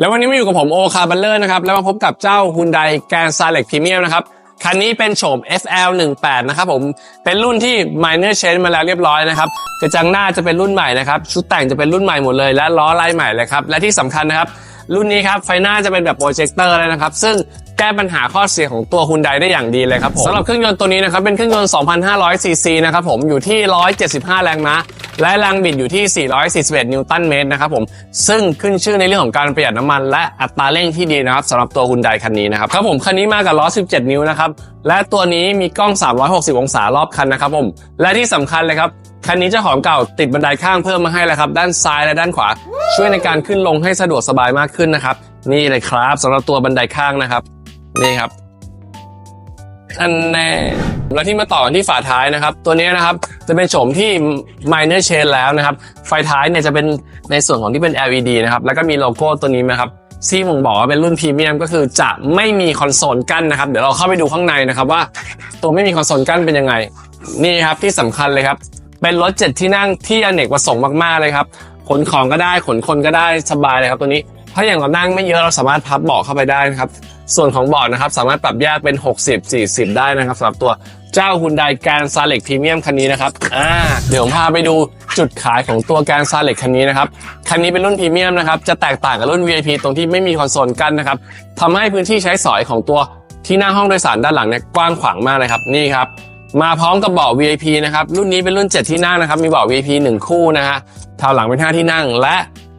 แล้ววันนี้มาอยู่กับผมโอคาร์บัลเลอร์นะครับ แล้วมาพบกับเจ้า Hyundai Grand Select Premium นะครับ คันนี้เป็นโฉม FL18 นะครับผม เป็นรุ่นที่ minor change มาแล้วเรียบร้อยนะครับ กระจังหน้าจะเป็นรุ่นใหม่นะครับ ชุดแต่งจะเป็นรุ่นใหม่หมดเลย และล้อลายใหม่เลยครับ และที่สำคัญนะครับ รุ่นนี้ครับไฟหน้าจะเป็นแบบโปรเจคเตอร์เลยนะครับ ซึ่งแก้ปัญหาข้อเสียของตัว Hyundai ได้อย่างดีเลยครับผมสำหรับเครื่องยนต์ตัวนี้นะครับเป็นเครื่องยนต์2,500ซีซีนะครับผมอยู่ที่ 175 แรงม้าและแรงบิดอยู่ที่ 441 นิวตันเมตรนะครับผม ซึ่งขึ้นชื่อในเรื่องของการประหยัดน้ำมันและอัตราเร่งที่ดีนะครับสำหรับตัว Hyundai คันนี้นะครับครับผมคันนี้มากับล้อ 17 นิ้วนะครับ และตัวนี้มีกล้อง 360 องศารอบคันนะครับผม และที่สำคัญเลยครับ คันนี้เจ้าของเก่าติดบันไดข้างเพิ่มมาให้แล้วครับ ด้านซ้ายและด้านขวา ช่วยในการขึ้นลงให้สะดวกสบายมากขึ้นนะครับ นี่เลยครับสำหรับตัวบันไดข้างนะครับ นี่ครับอันแน่แล้วที่มาต่อกันที่ฝาท้ายนะครับ ตัวนี้นะครับจะเป็นโฉมที่ minor change แล้วนะครับ ไฟท้ายเนี่ยจะเป็นในส่วนของที่เป็น LED นะครับ แล้วก็มีโลโก้ตัวนี้นะครับที่ผมบอกว่าเป็นรุ่นพรีเมียมก็คือจะไม่มีคอนโซลกั้นนะครับ เดี๋ยวเราเข้าไปดูข้างในนะครับว่า ตัวไม่มีคอนโซลกั้นเป็นยังไง นี่ครับที่สำคัญเลยครับ เป็นรถเจ็ดที่นั่งที่อเนกประสงค์มากๆเลยครับขนของก็ได้ขนคนก็ได้สบายเลยครับตัวนี้ถ้าอย่างเรานั่งไม่เยอะเราสามารถพับเบาะเข้าไปได้นะครับ ส่วนของเบาะนะครับสามารถปรับแยกเป็น 60 40 ได้นะครับสำหรับตัวเจ้า Hyundai Grand Select Premium คันนี้นะครับอ่าเดี๋ยวผมพาไปดูจุดขายของตัว Grand Select คันนี้นะครับ คันนี้เป็นรุ่นพรีเมียมนะครับ จะแตกต่างกับรุ่น VIP ตรงที่ไม่มีคอนโซลกั้นนะครับทำให้พื้นที่ใช้สอยของตัวที่นั่งห้องโดยสารด้านหลังเนี่ยกว้างขวางมากเลยครับนี่ครับ มาพร้อมกับเบาะ VIP นะครับ รุ่นนี้เป็นรุ่น 7 ที่นั่งนะครับ มีเบาะ VIP 1 คู่นะฮะทางหลังเป็น 5 ที่นั่ง และ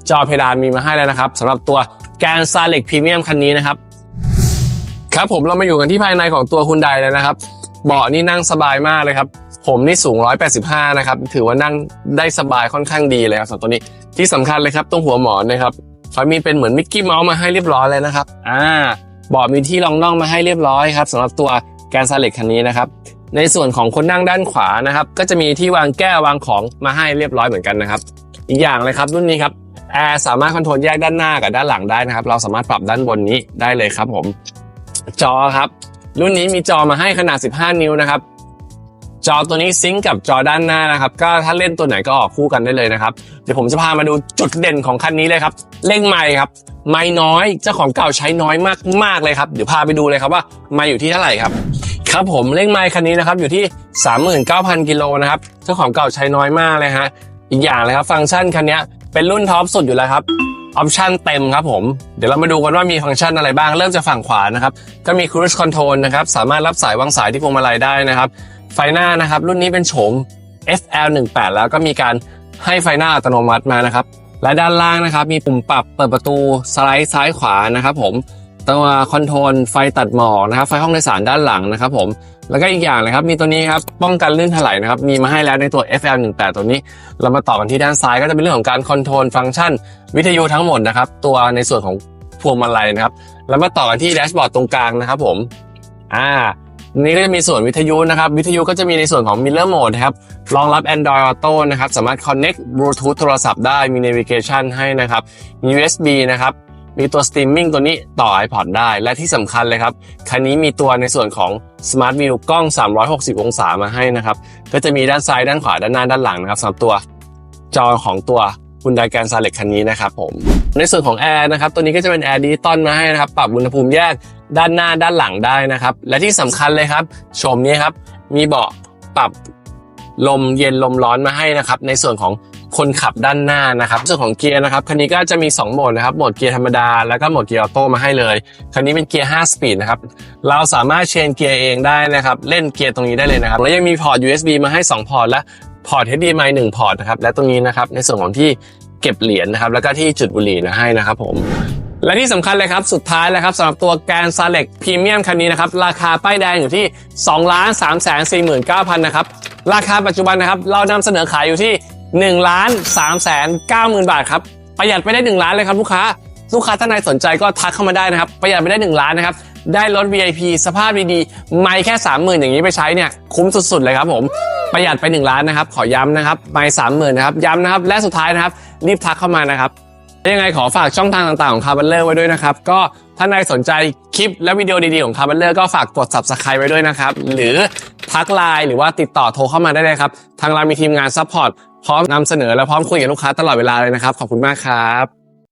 จอเพดานมีมาให้แล้วนะครับสำหรับตัว Grand Select Premium คันนี้นะครับ ครับผมเรามาอยู่กันที่ภายในของตัวคุณไดเลยนะครับ เบาะนี่นั่งสบายมากเลยครับ ผมนี่สูง 185 นะครับ ถือว่านั่งได้สบายค่อนข้างดีเลยครับสำหรับตัวนี้ที่สำคัญเลยครับตรงหัวหมอนนะครับเขามีเป็นเหมือนมิกกี้เมาส์มาให้เรียบร้อยเลยนะครับอ่าเบาะมีที่รองน่องมาให้เรียบร้อยครับสำหรับตัวแกนซาเล็กคันนี้นะครับ ในส่วนของคนนั่งด้านขวานะครับ ก็จะมีที่วางแก้ววางของมาให้เรียบร้อยเหมือนกันนะครับ อีกอย่างเลยครับรุ่นนี้ครับแอร์สามารถคอนโทรลแยกด้านหน้ากับด้านหลังได้นะครับ เราสามารถปรับด้านบนนี้ได้เลยครับผม จอครับ รุ่นนี้มีจอมาให้ขนาด 15 นิ้วนะครับ จอตัวนี้ซิงก์กับจอด้านหน้านะครับ ก็ถ้าเล่นตัวไหนก็ออกคู่กันได้เลยนะครับ เดี๋ยวผมจะพามาดูจุดเด่นของคันนี้เลยครับ เร่งไม้ครับ ไม้น้อย เจ้าของเก่าใช้น้อยมากมากๆเลยครับ เดี๋ยวพาไปดูเลยครับว่าไม้อยู่ที่เท่าไหร่ครับ ครับผมเร่งไม้คันนี้นะครับอยู่ที่ 39,000 กิโลนะครับเจ้าของเก่าใช้น้อยมากเลยฮะอีกอย่างเลยครับฟังก์ชันคันนี้เป็นรุ่นท็อปสุดอยู่แล้วครับออปชันเต็มครับผมเดี๋ยวเรามาดูกันว่ามีฟังก์ชันอะไรบ้าง เริ่มจากฝั่งขวานะครับ ก็มี Cruise Control นะครับ สามารถรับสายวางสายที่พวงมาลัยได้นะครับ ไฟหน้านะครับ รุ่นนี้เป็นโฉม FL18 แล้วก็มีการให้ไฟหน้าอัตโนมัติมานะครับ และด้านล่างนะครับ มีปุ่มปรับเปิดประตูสไลด์ซ้ายขวานะครับผม ตัวคอนโทรลไฟตัดหมอกนะครับ ไฟห้องโดยสารด้านหลังนะครับผมแล้วก็อีกอย่างนะครับ มีตัวนี้ครับป้องกันลื่นถลายนะครับ มีมาให้แล้วในตัว FL18 ตัวนี้ เรามาต่อกันที่ด้านซ้ายก็จะเป็นเรื่องของการคอนโทรลฟังก์ชัน วิทยุทั้งหมดนะครับ ตัวในส่วนของพวงมาลัยนะครับ แล้วมาต่อกันที่แดชบอร์ดตรงกลางนะครับผมอ่านี่ก็จะมีส่วนวิทยุนะครับ วิทยุก็จะมีในส่วนของ Miller Mode นะครับรองรับ Android Auto นะครับ สามารถ Connect Bluetooth โทรศัพท์ได้มี Navigation ให้นะครับมี USB นะครับ มีตัว Streaming ตัวนี้ต่อ iPod ได้ และที่สำคัญเลยครับ คันนี้มีตัวในส่วนของ Smart View กล้อง 360 องศามาให้นะครับ ก็จะมีด้านซ้ายด้านขวาด้านหน้าด้านหลังนะครับสำหรับตัวจอของตัวคุณไดแกนซาเล็กคันนี้นะครับผม ในส่วนของแอร์นะครับ ตัวนี้ก็จะเป็นแอร์ดิจิตอลมาให้นะครับ ปรับอุณหภูมิแยกด้านหน้าด้านหลังได้นะครับ และที่สำคัญเลยครับ ชมนี้ครับ มีเบาะปรับลมเย็นลมร้อนมาให้นะครับ ในส่วนของ คนขับด้านหน้านะครับส่วนของเกียร์นะครับคันนี้ก็จะมี 2 โหมดนะครับโหมดเกียร์ธรรมดาแล้วก็โหมดเกียร์ออโต้มาให้เลยคันนี้เป็นเกียร์5สปีดนะครับเราสามารถเชนเกียร์เองได้นะครับเล่นเกียร์ตรงนี้ได้เลยนะครับแล้วยังมีพอร์ต USB มาให้ 2 พอร์ตและพอร์ต HDMI 1พอร์ตนะครับและตรงนี้นะครับในส่วนของที่เก็บเหรียญนะครับแล้วก็ที่จุดบุหรี่นะให้นะครับผมและที่สำคัญเลยครับสุดท้ายเลยครับสำหรับตัวแกนซาเล็กพรีเมียมคันนี้นะครับราคาป้ายแดงอยู่ที่ 2 3 4 9 0 0 0นะครับราคาปัจจุบันนะครับเรานำเสนอขายอยู่ที่ 1ล้าน3แสน9หมื่นบาทครับประหยัดไปได้ 1 ล้านเลยครับลูกค้า ลูกค้าท่านใดสนใจก็ทักเข้ามาได้นะครับ ประหยัดไปได้ 1 ล้านนะครับ ได้รถ VIP สภาพดีๆ ไม่แค่ 30,000 อย่างนี้ไปใช้เนี่ย คุ้มสุดๆเลยครับผม ประหยัดไป 1 ล้านนะครับ ขอย้ำนะครับ ไม่30,000นนะครับ ย้ำนะครับ และสุดท้ายนะครับ รีบทักเข้ามานะครับยังไงขอฝากช่องทางต่างๆของคาร์บัลเลอร์ไว้ด้วยนะครับ ก็ถ้านใครสนใจคลิปและวิดีโอดีๆของคาร์บัลเลอร์ก็ฝากกด subscribe ไว้ด้วยนะครับ หรือทักไลน์หรือว่าติดต่อโทรเข้ามาได้เลยครับ ทางเรามีทีมงานซัพพอร์ต พร้อมนำเสนอและพร้อมคุยกับลูกค้าตลอดเวลาเลยนะครับ ขอบคุณมากครับ